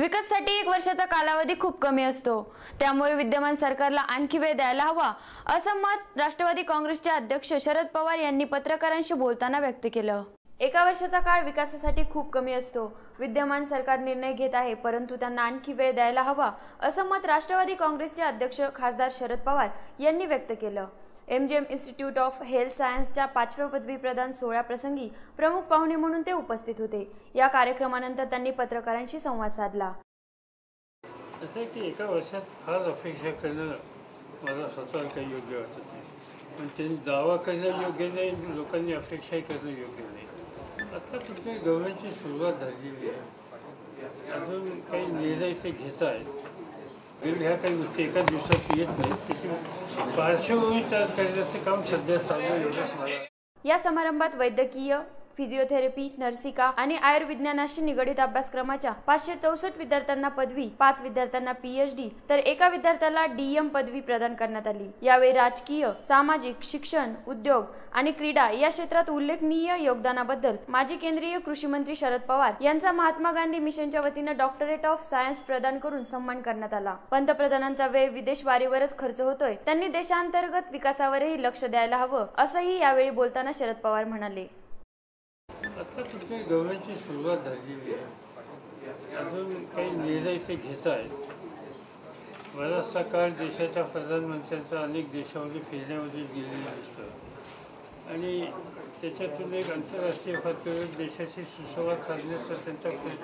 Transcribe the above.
विकाससाठी एक वर्षाचा कालावधी खूप कमी असतो. त्यामुळे विद्यमान सरकारला आणखी वेळ द्यायला हवा असं मत राष्ट्रवादी काँग्रेसचे अध्यक्ष शरद पवार यांनी पत्रकारांशी बोलताना व्यक्त केलं. एका वर्षाचा काळ विकासासाठी खूप कमी असतो. विद्यमान सरकार निर्णय घेत आहे परंतु त्यांना आणखी वेळ द्यायला हवा असं मत राष्ट्रवादी काँग्रेसचे अध्यक्ष खासदार शरद पवार यांनी व्यक्त केलं. M G M institute of health सायन्सच्या पाचव्या पदवी प्रदान सोहळ्याप्रसंगी प्रमुख पाहुणे म्हणून ते उपस्थित होते. या कार्यक्रमानंतर त्यांनी पत्रकारांशी संवाद साधला. असं की एका वर्षात फार अपेक्षा करणं मला स्वतःला काही योग्य वाटत नाही. पण त्यांनी दावा करणं योग्य नाही लोकांनी अपेक्षाही करणं योग्य नाही. आत्ता कुठे गव्हर्नमेंटची सुरुवात झालेली आहे. अजून काही निर्णय ते घेत आहेत बिल ह्या काही गोष्टी एका दिवसात येत नाही. त्याची पार्श्वभूमी तयार करण्याचं काम सध्या चालू एवढंच मला या समारंभात वैद्यकीय फिजिओथेरपी नर्सिका आणि आयुर्विज्ञानाशी निगडित अभ्यासक्रमाच्या पाचशे चौसष्ट विद्यार्थ्यांना पदवी पाच विद्यार्थ्यांना पीएचडी तर एका विद्यार्थ्याला डीएम पदवी प्रदान करण्यात आली. यावेळी राजकीय सामाजिक शिक्षण उद्योग आणि क्रीडा या क्षेत्रात उल्लेखनीय योगदानाबद्दल माजी केंद्रीय कृषी मंत्री शरद पवार यांचा महात्मा गांधी मिशनच्या वतीनं डॉक्टरेट ऑफ सायन्स प्रदान करून सन्मान करण्यात आला. पंतप्रधानांचा वेळ विदेश वारीवरच खर्च होतोय. त्यांनी देशांतर्गत विकासावरही लक्ष द्यायला हवं असंही यावेळी बोलताना शरद पवार म्हणाले. आत्ता कुठे गव्हर्नमेंटची सुरुवात झालेली आहे. अजून काही निर्णय ते घेत आहेत. बराचसा काळ देशाच्या प्रधानमंत्र्यांचा अनेक देशामध्ये फिरण्यामध्ये गेलेलं असतं आणि त्याच्यातून एक आंतरराष्ट्रीय पातळीवर देशाशी सुसंवाद साधण्याचा त्यांचा प्रयत्न